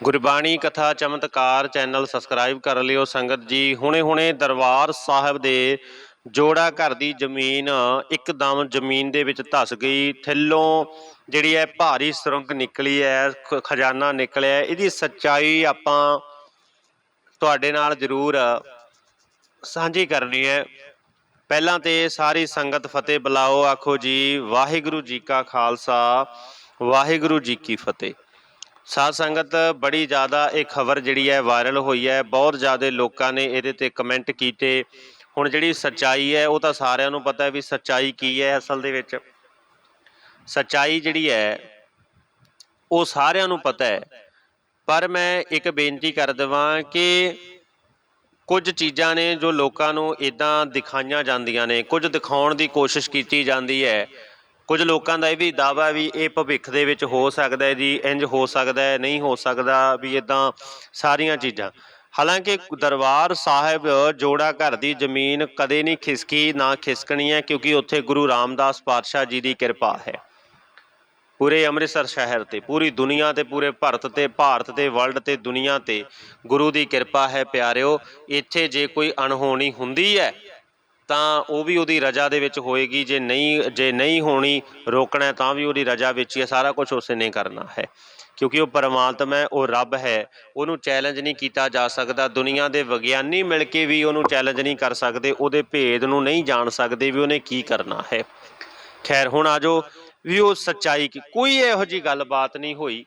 ਗੁਰਬਾਣੀ ਕਥਾ ਚਮਤਕਾਰ channel subscribe ਕਰ ਲਿਓ ਸੰਗਤ ਜੀ। ਹੁਣੇ-ਹੁਣੇ ਦਰਬਾਰ ਸਾਹਿਬ ਦੇ ਜੋੜਾ ਘਰ ਦੀ ਜ਼ਮੀਨ ਇੱਕਦਮ ਜ਼ਮੀਨ ਦੇ ਵਿੱਚ ਧਸ ਗਈ। ਥੱਲੋਂ ਜਿਹੜੀ ਹੈ ਭਾਰੀ ਸੁਰੰਗ ਨਿਕਲੀ ਹੈ ਖਜ਼ਾਨਾ ਨਿਕਲਿਆ ਇਹਦੀ ਸੱਚਾਈ ਆਪਾਂ ਤੁਹਾਡੇ ਨਾਲ ਜ਼ਰੂਰ ਸਾਂਝੀ ਕਰਨੀ ਹੈ ਪਹਿਲਾਂ ਤੇ ਸਾਰੀ ਸੰਗਤ ਫਤਿਹ ਬੁਲਾਓ। ਆਖੋ ਜੀ, ਵਾਹਿਗੁਰੂ ਜੀ ਕਾ ਖਾਲਸਾ, ਵਾਹਿਗੁਰੂ ਜੀ ਕੀ ਫਤਿਹ। ਸਾਧ ਸੰਗਤ, ਬੜੀ ਜ਼ਿਆਦਾ ਇਹ ਖਬਰ ਜਿਹੜੀ ਹੈ ਵਾਇਰਲ ਹੋਈ ਹੈ। ਬਹੁਤ ਜ਼ਿਆਦਾ ਲੋਕਾਂ ਨੇ ਇਹਦੇ ਤੇ ਕਮੈਂਟ ਕੀਤੇ। ਹੁਣ ਜਿਹੜੀ ਸੱਚਾਈ ਹੈ, ਉਹ ਤਾਂ ਸਾਰਿਆਂ ਨੂੰ ਪਤਾ ਹੈ ਵੀ ਸੱਚਾਈ ਕੀ ਹੈ ਅਸਲ ਦੇ ਵਿੱਚ। ਸੱਚਾਈ ਜਿਹੜੀ ਹੈ, ਉਹ ਸਾਰਿਆਂ ਨੂੰ ਪਤਾ ਹੈ। ਪਰ ਮੈਂ ਇੱਕ ਬੇਨਤੀ ਕਰ ਦੇਵਾਂ ਕਿ ਕੁਝ ਚੀਜ਼ਾਂ ਨੇ ਜੋ ਲੋਕਾਂ ਨੂੰ ਇਦਾਂ ਦਿਖਾਈਆਂ ਜਾਂਦੀਆਂ ਨੇ, ਕੁਝ ਦਿਖਾਉਣ ਦੀ ਕੋਸ਼ਿਸ਼ ਕੀਤੀ ਜਾਂਦੀ ਹੈ। ਕੁਝ ਲੋਕਾਂ ਦਾ ਇਹ ਵੀ ਦਾਵਾ ਵੀ ਇਹ ਭਵਿੱਖ ਦੇ ਵਿੱਚ ਹੋ ਸਕਦਾ ਹੈ ਜੀ ਇੰਜ ਹੋ ਸਕਦਾ ਹੈ, ਨਹੀਂ ਹੋ ਸਕਦਾ ਵੀ ਇਦਾਂ ਸਾਰੀਆਂ ਚੀਜ਼ਾਂ। ਹਾਲਾਂਕਿ ਦਰਬਾਰ ਸਾਹਿਬ ਜੋੜਾ ਘਰ ਦੀ ਜ਼ਮੀਨ ਕਦੇ ਨਹੀਂ ਖਿਸਕੀ, ਨਾ ਖਿਸਕਣੀ ਹੈ, ਕਿਉਂਕਿ ਉੱਥੇ ਗੁਰੂ ਰਾਮਦਾਸ ਪਾਤਸ਼ਾਹ ਜੀ ਦੀ ਕਿਰਪਾ ਹੈ। ਪੂਰੇ ਅੰਮ੍ਰਿਤਸਰ ਸ਼ਹਿਰ ਤੇ, ਪੂਰੀ ਦੁਨੀਆ ਤੇ, ਪੂਰੇ ਭਾਰਤ ਤੇ ਭਾਰਤ ਤੇ ਵਰਲਡ ਤੇ, ਦੁਨੀਆ ਤੇ ਗੁਰੂ ਦੀ ਕਿਰਪਾ ਹੈ, ਪਿਆਰਿਓ। ਇੱਥੇ ਜੇ ਕੋਈ ਅਣਹੋਣੀ ਹੁੰਦੀ ਹੈ ਤਾਂ ਉਹ ਵੀ ਉਹਦੀ ਰਜਾ ਦੇ ਵਿੱਚ ਹੋਏਗੀ, ਜੇ ਨਹੀਂ ਜੇ ਨਹੀਂ ਹੋਣੀ, ਰੋਕਣਾ ਤਾਂ ਵੀ ਉਹਦੀ ਰਜਾ ਵਿੱਚ ਹੀ ਸਾਰਾ ਕੁਝ ਉਸੇ ਨੇ ਕਰਨਾ ਹੈ। ਕਿਉਂਕਿ ਉਹ ਪਰਮਾਤਮਾ ਹੈ, ਉਹ ਰੱਬ ਹੈ, ਉਹਨੂੰ ਚੈਲੰਜ ਨਹੀਂ ਕੀਤਾ ਜਾ ਸਕਦਾ, ਦੁਨੀਆ ਦੇ ਵਿਗਿਆਨੀ ਮਿਲ ਕੇ ਵੀ ਉਹਨੂੰ ਚੈਲੰਜ ਨਹੀਂ ਕਰ ਸਕਦੇ, ਉਹਦੇ ਭੇਦ ਨੂੰ ਨਹੀਂ ਜਾਣ ਸਕਦੇ ਵੀ ਉਹਨੇ ਕੀ ਕਰਨਾ ਹੈ। ਖੈਰ, ਹੁਣ ਆਜੋ ਵੀ ਉਹ ਸੱਚਾਈ ਕੀ, ਕੋਈ ਇਹੋ ਜੀ ਗੱਲਬਾਤ ਨਹੀਂ ਹੋਈ।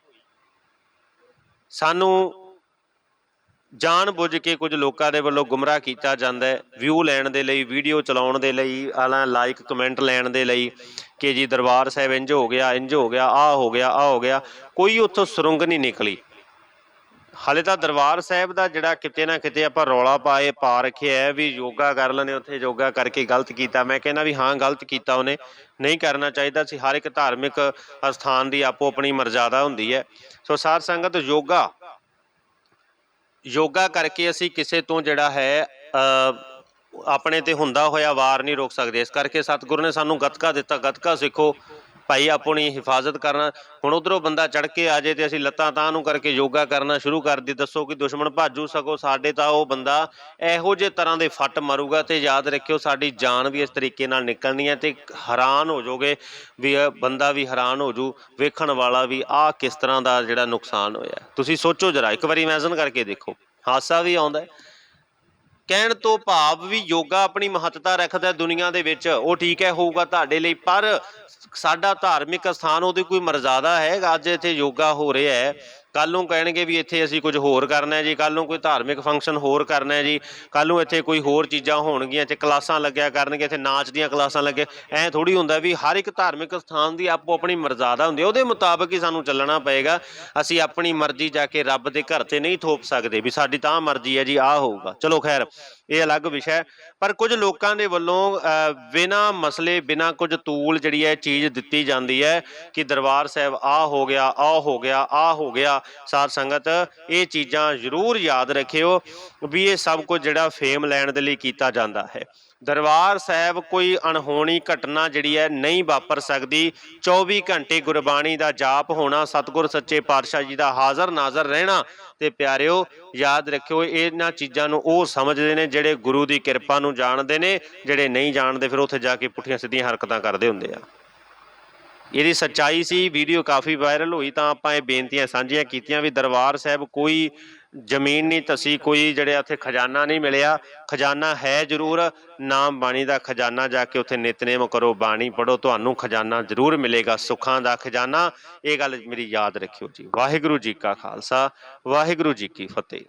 ਸਾਨੂੰ ਜਾਣ ਬੁੱਝ ਕੇ ਕੁਝ ਲੋਕਾਂ ਦੇ ਵੱਲੋਂ ਗੁੰਮਰਾਹ ਕੀਤਾ ਜਾਂਦਾ ਹੈ। ਵਿਊ ਲੈਣ ਦੇ ਲਈ ਵੀਡੀਓ ਚਲਾਉਣ ਦੇ ਲਈ ਆਲਾ ਲਾਈਕ ਕਮੈਂਟ ਲੈਣ ਦੇ ਲਈ ਕਿ ਜੀ ਦਰਬਾਰ ਸਾਹਿਬ ਇੰਜ ਹੋ ਗਿਆ ਇੰਜ ਹੋ ਗਿਆ, ਆਹ ਹੋ ਗਿਆ, ਆਹ ਹੋ ਗਿਆ। ਕੋਈ ਉੱਥੋਂ ਸੁਰੰਗ ਨਹੀਂ ਨਿਕਲੀ। ਹਾਲੇ ਤਾਂ ਦਰਬਾਰ ਸਾਹਿਬ ਦਾ ਜਿਹੜਾ ਕਿਤੇ ਨਾ ਕਿਤੇ ਆਪਾਂ ਰੌਲਾ ਪਾਏ, ਪਾ ਰੱਖਿਆ ਹੈ ਵੀ ਯੋਗਾ ਕਰ ਲੈਣੇ ਉੱਥੇ ਯੋਗਾ ਕਰਕੇ ਗਲਤ ਕੀਤਾ। ਮੈਂ ਕਹਿੰਦਾ ਵੀ ਹਾਂ, ਗਲਤ ਕੀਤਾ ਉਹਨੇ। ਨਹੀਂ ਕਰਨਾ ਚਾਹੀਦਾ ਸੀ। ਹਰ ਇੱਕ ਧਾਰਮਿਕ ਅਸਥਾਨ ਦੀ ਆਪੋ ਆਪਣੀ ਮਰਜ਼ਾਦਾ ਹੁੰਦੀ ਹੈ। ਸੋ ਸਾਧ ਸੰਗਤ ਯੋਗਾ ਯੋਗਾ ਕਰਕੇ ਅਸੀਂ ਕਿਸੇ ਤੋਂ ਜਿਹੜਾ ਹੈ ਆਪਣੇ ਤੇ ਹੁੰਦਾ ਹੋਇਆ ਵਾਰ ਨਹੀਂ ਰੋਕ ਸਕਦੇ। ਇਸ ਕਰਕੇ ਸਤਿਗੁਰੂ ਨੇ ਸਾਨੂੰ ਗੱਤਕਾ ਦਿੱਤਾ। ਗੱਤਕਾ ਸਿੱਖੋ। ਭਾਈ ਆਪਣੀ ਹਿਫਾਜ਼ਤ ਕਰਨਾ। ਹੁਣ ਉਧਰੋਂ ਬੰਦਾ ਚੜ ਕੇ ਆ ਜੇ ਤੇ ਅਸੀਂ ਲੱਤਾਂ ਤਾਂ ਨੂੰ ਕਰਕੇ ਯੋਗਾ ਕਰਨਾ ਸ਼ੁਰੂ ਕਰ ਦੀ ਦੱਸੋ ਕਿ ਦੁਸ਼ਮਣ ਭਾਜੂ ਸਕੋ, ਸਾਡੇ ਤਾਂ ਉਹ ਬੰਦਾ ਇਹੋ ਜਿਹੇ ਤਰ੍ਹਾਂ ਦੇ ਫੱਟ ਮਾਰੂਗਾ ਤੇ ਯਾਦ ਰੱਖਿਓ ਸਾਡੀ ਜਾਨ ਵੀ ਇਸ ਤਰੀਕੇ ਨਾਲ ਨਿਕਲਣੀ ਹੈ ਤੇ ਹੈਰਾਨ ਹੋ ਜਾਓਗੇ ਵੀ ਇਹ ਬੰਦਾ ਵੀ ਹੈਰਾਨ ਹੋ ਜੂ, ਵੇਖਣ ਵਾਲਾ ਵੀ ਆਹ ਕਿਸ ਤਰ੍ਹਾਂ ਦਾ ਜਿਹੜਾ ਨੁਕਸਾਨ ਹੋਇਆ। ਤੁਸੀਂ ਸੋਚੋ ਜਰਾ, ਇੱਕ ਵਾਰੀ ਇਮੇਜਿਨ ਕਰਕੇ ਦੇਖੋ। ਹਾਸਾ ਵੀ ਆਉਂਦਾ ਹੈ। ਕਹਿਣ ਤੋਂ ਭਾਵ ਵੀ ਯੋਗਾ ਆਪਣੀ ਮਹੱਤਤਾ ਰੱਖਦਾ ਹੈ ਦੁਨੀਆ ਦੇ ਵਿੱਚ, ਉਹ ਠੀਕ ਹੈ, ਹੋਊਗਾ ਤੁਹਾਡੇ ਲਈ, ਪਰ ਸਾਡਾ ਧਾਰਮਿਕ ਸਥਾਨ ਉਹਦੀ ਕੋਈ ਮਰਜ਼ਾਦਾ ਹੈ, ਅੱਜ ਇੱਥੇ ਯੋਗਾ ਹੋ ਰਿਹਾ ਹੈ। ਕੱਲ ਨੂੰ ਕਹਿਣਗੇ ਵੀ ਇੱਥੇ ਅਸੀਂ ਕੁਝ ਹੋਰ ਕਰਨਾ ਹੈ ਜੀ ਕੱਲ ਨੂੰ ਕੋਈ ਧਾਰਮਿਕ ਫੰਕਸ਼ਨ ਹੋਰ ਕਰਨਾ ਹੈ ਜੀ ਕੱਲ ਨੂੰ ਇੱਥੇ ਕੋਈ ਹੋਰ ਚੀਜ਼ਾਂ ਹੋਣਗੀਆਂ, ਇੱਥੇ ਕਲਾਸਾਂ ਲੱਗਿਆ ਕਰਨਗੇ, ਇੱਥੇ ਨਾਚ ਦੀਆਂ ਕਲਾਸਾਂ ਲੱਗੇ, ਐ ਥੋੜੀ ਹੁੰਦਾ ਵੀ ਹਰ ਇੱਕ ਧਾਰਮਿਕ ਸਥਾਨ ਦੀ ਆਪੋ ਆਪਣੀ ਮਰਜ਼ਾਦਾ ਹੁੰਦੀ ਹੈ, ਉਹਦੇ ਮੁਤਾਬਕ ਹੀ ਸਾਨੂੰ ਚੱਲਣਾ ਪਏਗਾ, ਅਸੀਂ ਆਪਣੀ ਮਰਜ਼ੀ ਜਾ ਕੇ ਰੱਬ ਦੇ ਘਰ ਤੇ ਨਹੀਂ ਥੋਪ ਸਕਦੇ ਵੀ ਸਾਡੀ ਤਾਂ ਮਰਜ਼ੀ ਹੈ ਜੀ, ਆਹ ਹੋਊਗਾ, ਚਲੋ ਖੈਰ। ਇਹ ਅਲੱਗ ਵਿਸ਼ਾ ਹੈ। ਪਰ ਕੁਝ ਲੋਕਾਂ ਦੇ ਵੱਲੋਂ ਅ, ਬਿਨਾਂ ਮਸਲੇ ਬਿਨਾਂ ਕੁਝ ਤੂਲ ਜਿਹੜੀ ਹੈ ਚੀਜ਼ ਦਿੱਤੀ ਜਾਂਦੀ ਹੈ ਕਿ ਦਰਬਾਰ ਸਾਹਿਬ ਆ ਹੋ ਗਿਆ ਆ ਹੋ ਗਿਆ ਆ ਹੋ ਗਿਆ। ਸਾਧ ਸੰਗਤ ਇਹ ਚੀਜ਼ਾਂ ਜ਼ਰੂਰ ਯਾਦ ਰੱਖਿਓ ਵੀ ਇਹ ਸਭ ਕੁਝ ਜਿਹੜਾ ਫੇਮ ਲੈਣ ਦੇ ਲਈ ਕੀਤਾ ਜਾਂਦਾ ਹੈ। ਦਰਬਾਰ ਸਾਹਿਬ ਕੋਈ ਅਣਹੋਣੀ ਘਟਨਾ ਜਿਹੜੀ ਹੈ ਨਹੀਂ ਵਾਪਰ ਸਕਦੀ। 24 ਘੰਟੇ ਗੁਰਬਾਣੀ ਦਾ ਜਾਪ ਹੋਣਾ, ਸਤਿਗੁਰ ਸੱਚੇ ਪਾਤਸ਼ਾਹ ਜੀ ਦਾ ਹਾਜ਼ਰ ਨਾਜ਼ਰ ਰਹਿਣਾ ਤੇ ਪਿਆਰਿਓ, ਯਾਦ ਰੱਖਿਓ, ਇਹਨਾਂ ਚੀਜ਼ਾਂ ਨੂੰ ਉਹ ਸਮਝਦੇ ਨੇ ਜਿਹੜੇ ਗੁਰੂ ਦੀ ਕਿਰਪਾ ਨੂੰ ਜਾਣਦੇ ਨੇ, ਜਿਹੜੇ ਨਹੀਂ ਜਾਣਦੇ, ਫਿਰ ਉੱਥੇ ਜਾ ਕੇ ਪੁੱਠੀਆਂ ਸਿੱਧੀਆਂ ਹਰਕਤਾਂ ਕਰਦੇ ਹੁੰਦੇ ਆ। ਇਹਦੀ ਸੱਚਾਈ ਸੀ, ਵੀਡੀਓ ਕਾਫੀ ਵਾਇਰਲ ਹੋਈ ਤਾਂ ਆਪਾਂ ਇਹ ਬੇਨਤੀਆਂ ਸਾਂਝੀਆਂ ਕੀਤੀਆਂ ਵੀ ਦਰਬਾਰ ਸਾਹਿਬ ਕੋਈ ਜ਼ਮੀਨ ਨਹੀਂ ਤਸੀ ਕੋਈ ਜਿਹੜੇ ਉੱਥੇ ਖਜ਼ਾਨਾ ਨਹੀਂ ਮਿਲਿਆ। ਖਜ਼ਾਨਾ ਹੈ ਜ਼ਰੂਰ, ਨਾਮ ਬਾਣੀ ਦਾ ਖਜ਼ਾਨਾ ਜਾ ਕੇ ਉੱਥੇ ਨਿਤਨੇਮ ਕਰੋ, ਬਾਣੀ ਪੜੋ ਤੁਹਾਨੂੰ ਖਜ਼ਾਨਾ ਜ਼ਰੂਰ ਮਿਲੇਗਾ, ਸੁੱਖਾਂ ਦਾ ਖਜ਼ਾਨਾ। ਇਹ ਗੱਲ ਮੇਰੀ ਯਾਦ ਰੱਖਿਓ ਜੀ। ਵਾਹਿਗੁਰੂ ਜੀ ਕਾ ਖਾਲਸਾ, ਵਾਹਿਗੁਰੂ ਜੀ ਕੀ ਫਤਿਹ।